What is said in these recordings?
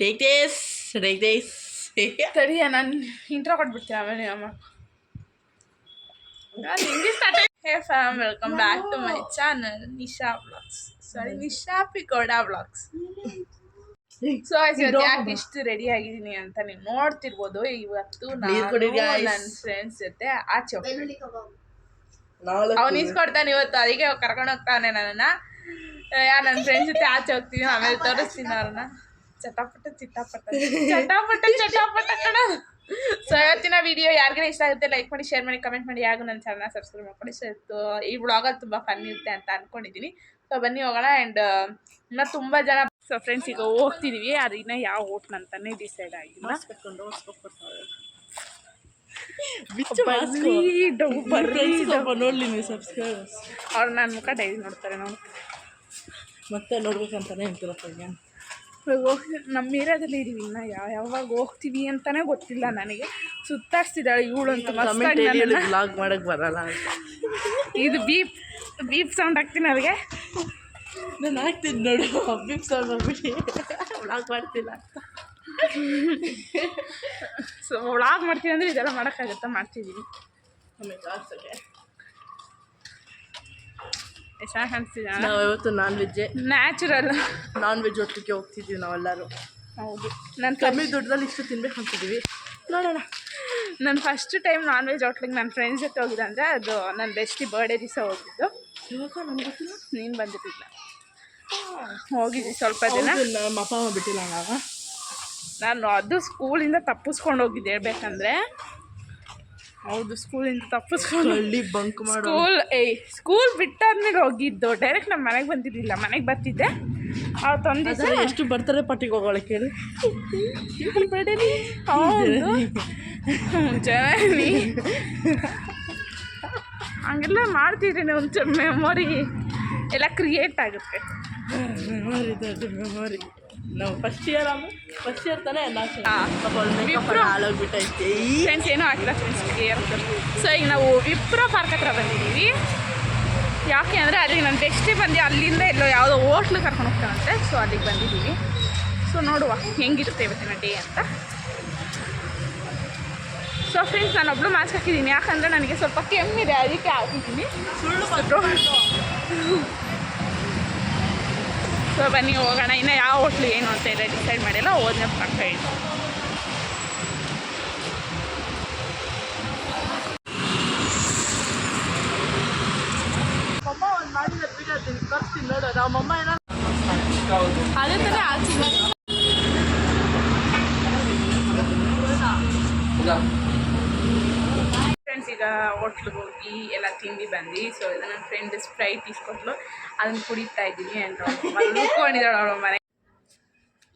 Take Des take Des ಸರಿ ನಾನು intro ಕೊಟ್ಬಿಡ್ತೀನಿ ಆಮೇಲೆ ಅಮ್ಮ. Start hey fam welcome back to my channel Nisha blogs sorry Nisha ಪಿಕೋಡಾ blogs so ಇವತ್ತು ಯಾಕೆ ಇಷ್ಟು ರೆಡಿ ಆಗಿದ್ದೀನಿ ಅಂತ ನೀವು ನೋಡ್ತಿರ್ಬೋದು. ಇವತ್ತು ನಾನು ನನ್ನ ಫ್ರೆಂಡ್ಸ್ ಜೊತೆ ಆಚೆ ಅವ್ನು ಇಸ್ಕೊಡ್ತಾನೆ ಇವತ್ತು ಅದಕ್ಕೆ ಕರ್ಕೊಂಡು ಹೋಗ್ತಾನೆ ನನ್ನನ್ನ. ಯಾ ನನ್ನ ಫ್ರೆಂಡ್ಸ್ ಜೊತೆ ಆಚೆ ಹೋಗ್ತೀನಿ ಆಮೇಲೆ ತೋರಿಸ್ತೀನಿ ಅವ್ರನ್ನ. ಚಟಾಪಟ ಚಿತ್ತಾಪಟ ಚಟಾಪಟ ಚಟಾಪಟ ಕಣ. ಸೊ ಇವತ್ತಿನ ವಿಡಿಯೋ ಯಾರಿಗೂ ಇಷ್ಟ ಆಗುತ್ತೆ ಲೈಕ್ ಮಾಡಿ ಶೇರ್ ಮಾಡಿ ಕಮೆಂಟ್ ಮಾಡಿ ಯಾರು ನನ್ನ ಚಾನಲ್ ಸಬ್ಸ್ಕ್ರೈಬ್ ಮಾಡ್ಕೊಂಡು ಸೊ ಈ ಬ್ಲಾಗಲ್ಲಿ ತುಂಬ ಫನ್ ಇರುತ್ತೆ ಅಂತ ಅನ್ಕೊಂಡಿದ್ದೀನಿ ಸೊ ಬನ್ನಿ ಹೋಗೋಣ ಆ್ಯಂಡ್ ಇನ್ನು ತುಂಬ ಜನ ಸೊ ಫ್ರೆಂಡ್ಸ್ ಈಗ ಹೋಗ್ತಿದೀವಿ. ಅದು ಇನ್ನೂ ಯಾವ ಹೋಟ್ಲ್ ಅಂತಾನೆ ಡಿಸೈಡ್ ಆಗಿಲ್ಲ. ಅವ್ರು ನನ್ನ ಮುಖ ಡೈಲಿ ನೋಡ್ತಾರೆ ನಾವು ಮತ್ತೆ ನೋಡ್ಬೇಕಂತಾನೆ ಹೇಳ್ತೀರಪ್ಪ ಹೋಗಿ ನಮ್ಮ ಏರಿಯಾದಲ್ಲಿ ಇದೀವಿ ಇನ್ನು ಯಾವ ಯಾವಾಗ ಹೋಗ್ತೀವಿ ಅಂತಾನೆ ಗೊತ್ತಿಲ್ಲ ನನಗೆ. ಸುತ್ತಾಡ್ತಿದ್ದಾಳೆ ಇವಳು ಅಂತ ಬ್ಲಾಗ್ ಮಾಡಕ್ ಬರಲ್ಲ ಇದು ಬೀಪ್ ಬೀಪ್ ಸೌಂಡ್ ಹಾಕ್ತೀನಿ ಅವ್ರಿಗೆ. ನಾನು ಹಾಕ್ತೀನಿ ನೋಡು ಬೀಪ್ ಸೌಂಡ್ ಹೋಗ್ಬಿಟ್ಟು ಬ್ಲಾಗ್ ಮಾಡ್ತಿಲ್ಲ ಅಂತ. ಸೊ ವ್ಲಾಗ್ ಮಾಡ್ತೀನಿ ಅಂದರೆ ಇದೆಲ್ಲ ಮಾಡೋಕ್ಕಾಗತ್ತಾ? ಮಾಡ್ತಿದ್ದೀನಿ. ಆಮೇಲೆ. ಎಷ್ಟು ಕಾಣಿಸ್ತಿದೆ ನಾವು ಇವತ್ತು ನಾನ್ ವೆಜ್ಜೇ ನ್ಯಾಚುರಲ್ ನಾನ್ ವೆಜ್ ಒಟ್ಟಿಗೆ ಹೋಗ್ತಿದ್ವಿ ನಾವೆಲ್ಲರೂ. ಹೌದು. ನಾನು ಕಮ್ಮಿ ದುಡ್ಡಲ್ಲಿ ಇಷ್ಟು ತಿನ್ಬೇಕು ಅಂತಿದ್ದೀವಿ. ನೋಡೋಣ. ನನ್ನ ಫಸ್ಟ್ ಟೈಮ್ ನಾನ್ ವೆಜ್ ಹೋಟ್ಲಿಗೆ ನನ್ನ ಫ್ರೆಂಡ್ಸ್ ಜೊತೆ ಹೋಗಿದ್ದೆ ಅಂದರೆ ಅದು ನನ್ನ ಬೆಸ್ಟಿ ಬರ್ಡೇ ದಿವಸ ಹೋಗಿದ್ದು. ಇವಾಗ ನಮ್ಗೆ ಗೊತ್ತಿಲ್ಲ? ನೀನು ಬಂದಿರಲಿಲ್ಲ. ಹೋಗಿದ್ವಿ ಸ್ವಲ್ಪ ದಿನ. ನಮ್ಮ ಅಪ್ಪ ಅಮ್ಮ ಬಿಟ್ಟಿಲ್ಲ ನಾವು ನಾನು ಅದು ಸ್ಕೂಲಿಂದ ತಪ್ಪಿಸ್ಕೊಂಡು ಹೋಗಿದ್ದೆ ಹೇಳ್ಬೇಕಂದ್ರೆ ಹೌದು ಸ್ಕೂಲಿಂದ ತಪ್ಪಿಸ್ಕೊಂಡು ಹಳ್ಳಿ ಬಂಕ್ ಮಾಡಿ ಸ್ಕೂಲ್ ಏಯ್ ಸ್ಕೂಲ್ ಬಿಟ್ಟಾದ್ಮೇಲೆ ಹೋಗಿದ್ದು. ಡೈರೆಕ್ಟ್ ನಮ್ಮ ಮನೆಗೆ ಬಂದಿದ್ದಿಲ್ಲ ಮನೆಗೆ ಬರ್ತಿದ್ದೆ. ಅವ್ರು ತಂದಿದ್ದೆ ಎಷ್ಟು ಬರ್ತಾರೆ ಪಟ್ಟಿಗೆ ಹೋಗೋಳೆ ಕೇಳಿ. ಹೌದು. ಚೆನ್ನಾಗಿ ಹಂಗೆಲ್ಲ ಮಾಡ್ತಿದ್ದೀನಿ ಒಂಚೂರು ಮೆಮೊರಿ ಎಲ್ಲ ಕ್ರಿಯೇಟ್ ಆಗುತ್ತೆ. ಮೆಮೊರಿ ದೊಡ್ಡ ಮೆಮೊರಿ ನಾವು ಫಸ್ಟ್ ಇಯರ್ ಅಮ್ಮ. ಫಸ್ಟ್ ಇಯರ್ ತಾನೇ. ಹಾಳೋಗ್ಬಿಟ್ಟೈತೆ. ಫ್ರೆಂಡ್ಸ್ ಏನೂ ಹಾಕಿಲ್ಲ ಫ್ರೆಂಡ್ಸ್ ಕ್ಲಿಯರ್ ಸೊ ಈಗ ನಾವು ವಿಪ್ರೋ ಪಾರ್ಕ್ ಹತ್ರ ಬಂದಿದ್ದೀವಿ. ಯಾಕೆ ಅಂದರೆ ಅಲ್ಲಿ ನನ್ನ ಬೆಸ್ಟೇ ಬಂದು ಅಲ್ಲಿಂದ ಎಲ್ಲೋ ಯಾವುದೋ ಹೋಟ್ಲು ಕರ್ಕೊಂಡು ಹೋಗ್ತಾನಂತೆ ಸೊ ಅಲ್ಲಿಗೆ ಬಂದಿದ್ದೀವಿ. ಸೊ ನೋಡುವ ಹೆಂಗಿರುತ್ತೆ ಇವತ್ತಿನ ಡೇ ಅಂತ. ಸೊ ಫ್ರೆಂಡ್ಸ್ ನಾನು ಒಬ್ಳು ಮಾಸ್ಕ್ ಹಾಕಿದ್ದೀನಿ. ಯಾಕಂದರೆ ನನಗೆ ಸ್ವಲ್ಪ ಕೆಮ್ಮಿದೆ ಅದಕ್ಕೆ ಹಾಕಿದ್ದೀನಿ. ಸೊ ಬನ್ನಿ ಹೋಗೋಣ. ಇನ್ನು ಯಾವ ಹೋಟ್ಲು ಏನು ಅಂತ ಎಲ್ಲ ಡಿಸೈಡ್ ಮಾಡಿಲ್ಲ ಹೋದ್ನೆ ಪಕ್ಕ ಏನೋ ಅದೇ ಥರ ಆಚೆ ಈಗ ಹೋಟ್ಲಿಗೆ ಹೋಗಿ ಎಲ್ಲ ತಿಂಡಿ ಬಂದು ಸೊ ಇದು ನನ್ನ ಫ್ರೆಂಡ್ ಸ್ಪ್ರೈಟ್ ಇಸ್ಕೊಟ್ಲು. ಅದನ್ನು ಕುಡಿತಾ ಇದ್ದೀನಿ ಆ್ಯಂಡ್ ಉಳ್ಕೊಂಡಿದ್ದಾಳೆ ಅವಳ ಮನೆ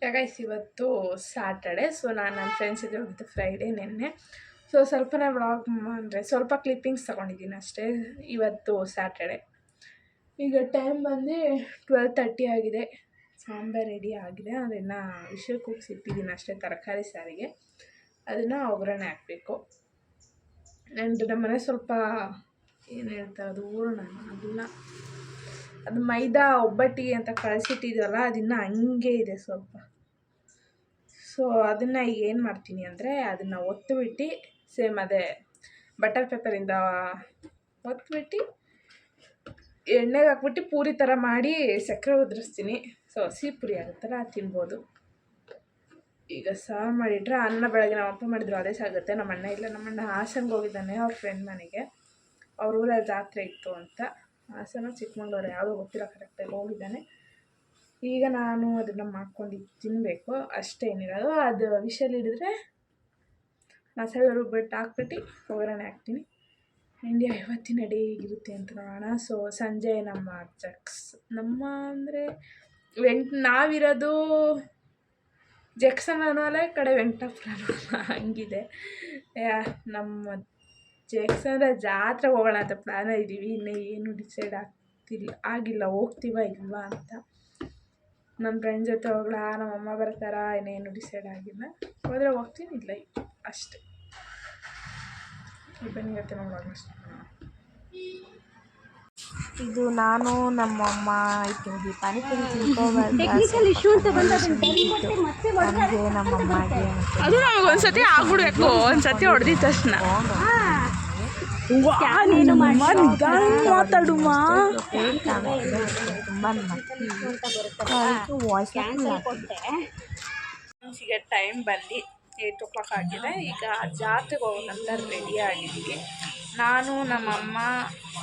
ಯಾಕೈಸ್ ಇವತ್ತು ಸ್ಯಾಟರ್ಡೆ ಸೊ ನಾನು ನನ್ನ ಫ್ರೆಂಡ್ಸ್ ಜೊತೆ ಹೋಗಿದ್ದು ಫ್ರೈಡೇ ನಿನ್ನೆ. ಸೊ ಸ್ವಲ್ಪನೇ ಬ್ಲಾಗ್ ಅಂದರೆ ಸ್ವಲ್ಪ ಕ್ಲಿಪ್ಪಿಂಗ್ಸ್ ತೊಗೊಂಡಿದ್ದೀನಿ ಅಷ್ಟೇ ಇವತ್ತು ಸ್ಯಾಟರ್ಡೆ ಈಗ ಟೈಮ್ ಬಂದು ಟ್ವೆಲ್ ತರ್ಟಿ ಆಗಿದೆ. ಸಾಂಬಾರು ರೆಡಿ ಆಗಿದೆ. ಅದನ್ನು ವಿಷಯ ಕೂಗಿಸಿಟ್ಟಿದ್ದೀನಿ ಅಷ್ಟೇ ತರಕಾರಿ ಸಾರಿಗೆ. ಅದನ್ನು ಒಗ್ಗರಣೆ ಹಾಕಬೇಕು. ಆ್ಯಂಡ್ ನಮ್ಮನೆ ಸ್ವಲ್ಪ ಏನು ಹೇಳ್ತಾರೆ, ಅದು ಹೂರ್ಣ ಅದನ್ನ, ಅದು ಮೈದಾ ಒಬ್ಬಟ್ಟಿಗೆ ಅಂತ ಕಳಿಸಿಟ್ಟಿದ್ವಲ್ಲ, ಅದನ್ನು ಹಂಗೆ ಇದೆ ಸ್ವಲ್ಪ. ಸೊ ಅದನ್ನು ಈಗ ಏನು ಮಾಡ್ತೀನಿ ಅಂದರೆ, ಅದನ್ನು ಒತ್ತುಬಿಟ್ಟು ಸೇಮ್ ಅದೇ ಬಟರ್ ಪೇಪರಿಂದ ಒತ್ಬಿಟ್ಟು, ಎಣ್ಣೆಗೆ ಹಾಕ್ಬಿಟ್ಟು ಪೂರಿ ಥರ ಮಾಡಿ, ಸಕ್ಕರೆ ಉದುರಿಸ್ತೀನಿ. ಸೊ ಹಸಿ ಪುರಿ ಆಗುತ್ತಲ್ಲ ತಿನ್ಬೋದು. ಈಗ ಸಾರು ಮಾಡಿಟ್ರೆ ಅನ್ನ ಬೆಳಗ್ಗೆ ನಮ್ಮ ಅಪ್ಪ ಮಾಡಿದ್ರು, ಅದೇ ಸಾಗುತ್ತೆ. ನಮ್ಮ ಅಣ್ಣ ಇಲ್ಲ ನಮ್ಮ ಅಣ್ಣ ಹಾಸನ್ಗೆ ಹೋಗಿದ್ದಾನೆ, ಅವ್ರ ಫ್ರೆಂಡ್ ಮನೆಗೆ. ಅವ್ರ ಊರಲ್ಲಿ ಜಾತ್ರೆ ಇತ್ತು ಅಂತ. ಹಾಸನ ಚಿಕ್ಕಮಂಗ್ಳೂರು ಯಾವುದೋ ಗೊತ್ತಿಲ್ಲ ಕರೆಕ್ಟಾಗಿ ಹೋಗಿದ್ದಾನೆ. ಈಗ ನಾನು ಅದನ್ನು ಮಾಡ್ಕೊಂಡು ತಿನ್ನಬೇಕು ಅಷ್ಟೇ ಏನಿರೋದು. ಅದು ವಿಷಲ್ ಹಿಡಿದ್ರೆ ಮಸಾಲೆ ರುಬ್ಬಿಟ್ಟು ಹಾಕ್ಬಿಟ್ಟು ಒಗ್ಗರಣೆ ಹಾಕ್ತೀನಿ. ಇಂಡಿಯಾ ಇವತ್ತಿನ ಡೇ ಇರುತ್ತೆ ಅಂತ ನೋಡೋಣ. ಸೊ ಸಂಜೆ ನಮ್ಮ ಚಕ್ಸ್ ನಮ್ಮ ಅಂದರೆ ವೆಂಟ್ ನಾವಿರೋದು ಜಕ್ಸನ್ ಅನ್ನೋಲ್ಲ ಈ ಕಡೆ ವೆಂಕಟಾಪುರ ಹಂಗಿದೆ. ನಮ್ಮ ಜಕ್ಸನ್ ಜಾತ್ರೆ ಹೋಗೋಣ ಅಂತ ಪ್ಲ್ಯಾನ್ ಇದ್ದೀವಿ. ಇನ್ನೂ ಏನು ಡಿಸೈಡ್ ಆಗ್ತಿಲ್ಲ, ಆಗಿಲ್ಲ, ಹೋಗ್ತೀವ ಇಲ್ವಾ ಅಂತ. ನನ್ನ ಫ್ರೆಂಡ್ ಜೊತೆ ಹೋಗ್ಲಾ ನಮ್ಮಮ್ಮ ಬರ್ತಾರಾ, ಇನ್ನೇನು ಡಿಸೈಡ್ ಆಗಿಲ್ಲ. ಹೋದರೆ ಹೋಗ್ತೀನಿ, ಇಲ್ಲ, ಅಷ್ಟೇ. ಬನ್ನಿ ಇವತ್ತು ನಮ್ಮ ಅಷ್ಟೇ. ಇದು ನಾನು ನಮ್ಮಮ್ಮ ಇದ್ದೀವಿ ಪಾನಿಪುರಿ ತಿನ್ಕೋಬಾರ್ದು ನನಗೆ ನಮ್ಮಮ್ಮಗೆ ಅದು ನಮಗೆ ಒಂದ್ಸತಿ ಆಗ್ಬಿಡ್ಬೇಕು ಒಂದ್ಸತಿ ಹೊಡೆದಿದ ತಕ್ಷಣ ವಾಯ್ಸ್ ಈಗ ಟೈಮ್ ಬಂದು ಏಟ್ ಓ ಕ್ಲಾಕ್ ಆಗಿದೆ ಈಗ ಜಾತ್ರೆಗೆ ಹೋಗೋಣ ರೆಡಿ ಆಗಿದ್ದೀವಿ ನಾನು ನಮ್ಮಮ್ಮ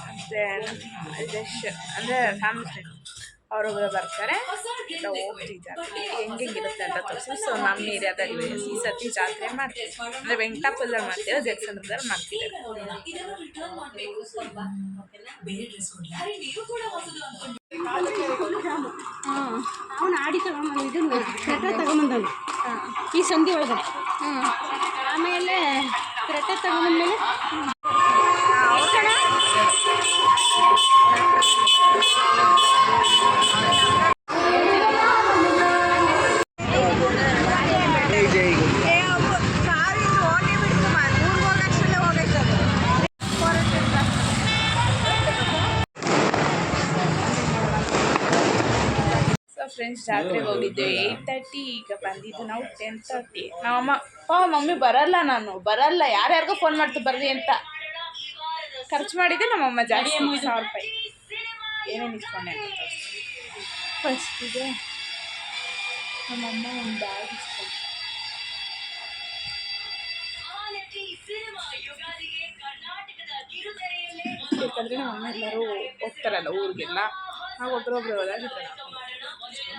ಮತ್ತು ಜಶ್ ಅಂದರೆ ಫ್ಯಾಮಿಲಿ ಫ್ರೆಂಡ್ ಅವರೊಬ್ಬರು ಬರ್ತಾರೆ. ಎಲ್ಲ ಹೋಗ್ತಿದ್ದಾರೆ. ಹೆಂಗಿರುತ್ತೆ ಅಂತ ತೋರಿಸಿ. ಸೊ ನಮ್ಮ ಏರಿಯಾದಲ್ಲಿ ಈ ಸತಿ ಜಾತ್ರೆ ಮಾಡ್ತೀವಿ. ಅಂದರೆ ವೆಂಕಟಾಪುರದಲ್ಲಿ ಮಾಡ್ತೀವಿ ಜಗಸಂದ್ರದಲ್ಲಿ ಮಾಡ್ತೀವಿ. ಅವನು ಆಡಿ ತಗೊಂಬಂದು ಇದನ್ನು ಕ್ರೆಟ ಈ ಸಂಧಿ ಒಳಗಡೆ. ಆಮೇಲೆ ಕ್ರೆಟ ತಗೊಂಬಂದ್ಮೇಲೆ ಫ್ರೆಂಡ್ಸ್ ಜಾತ್ರೆಗೆ ಹೋಗಿದ್ದೆ ಏಯ್ಟ್ ತರ್ಟಿ ಈಗ ಬಂದಿದ್ದು. ನಾವು ಟೆನ್ ತರ್ಟಿ ನಮ್ಮಮ್ಮ ಪಾ ಮಮ್ಮಿ ಬರಲ್ಲ ನಾನು. ಬರಲ್ಲ. ಯಾರ್ಯಾರಿಗೂ ಫೋನ್ ಮಾಡ್ತು ಬರ್ರಿ ಅಂತ. ಖರ್ಚು ಮಾಡಿದ್ದೆ ನಮ್ಮಮ್ಮ ಜಾಸ್ತಿ. ಸಾವಿರ ರೂಪಾಯಿ. ಏನೇನು ಇಸ್ಕೊಂಡೆ ಫಸ್ಟಿಗೆ ನಮ್ಮಮ್ಮ ಒಂದು ಬ್ಯಾಗ್ ಇಸ್ಕೊಂಡು ಯಾಕಂದರೆ ನಮ್ಮಮ್ಮ ಎಲ್ಲರೂ ಹೋಗ್ತಾರಲ್ಲ ಊರಿಗೆಲ್ಲ. ನಾವು ಒಬ್ರೊಬ್ರು ಹೋದಾಗ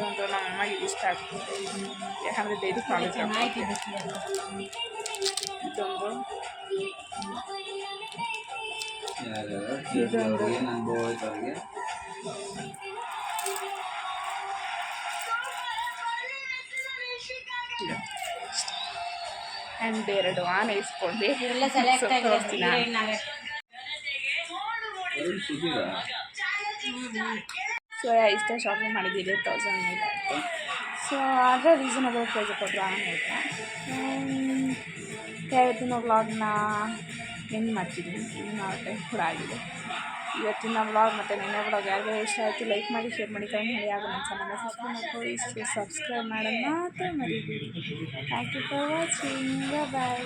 ಇದೊಂದು ನಮ್ಮಮ್ಮಗೆ ಇಷ್ಟ ಆಗ್ತದೆ ಯಾಕಂದರೆ ಡೈಲಿ ಕಾಲೇಜ್ ಇದೊಂದು ಆ್ಯಂಡ್ ಎರಡು ಆನೆ ಇಸ್ಕೊಂಡೆ ಎಲ್ಲ ಸೆಲೆಕ್ಟ್ So, ತೋರಿಸ್ತೀನಿ ಆಗಿದೆ ಸೊ ಇಷ್ಟ ಶಾಪಿಂಗ್ ಮಾಡಿದ್ದೀವಿ ತೌಸಂಡ್ ಮೇಲೆ ಆಯಿತು ಸೊ ಆದರೆ ರೀಸನಬಲ್ ಪ್ರೈಸ್ ಕೊಟ್ಟರು ಆಮೇಲೆ ಇವತ್ತಿನ ವ್ಲಾಗ್ನ ಎಂಡ್ ಮಾಡ್ತಿದ್ದೀನಿ ಇನ್ನು ಟೈಮ್ ಕೂಡ ಆಗಿದೆ ಇವತ್ತಿನ ವ್ಲಾಗ್ ಮತ್ತು ನಿನ್ನೆ ವ್ಲಾಗ್ ಯಾರಿಗೂ ಇಷ್ಟ ಆಯಿತು ಲೈಕ್ ಮಾಡಿ ಶೇರ್ ಮಾಡಿ ಕಮೆಂಟ್ ಮಾಡಿ ಹಾಗೂ ನನ್ನ ಚಾನಲ್ನ ಸಬ್ಸ್ಕ್ರೈಬ್ ಮಾಡ್ಕೊಳ್ಳಿ ಸಬ್ಸ್ಕ್ರೈಬ್ ಮಾಡೋದು ಮಾತ್ರ ಮರಿಬೇಡಿ thank you for watching bye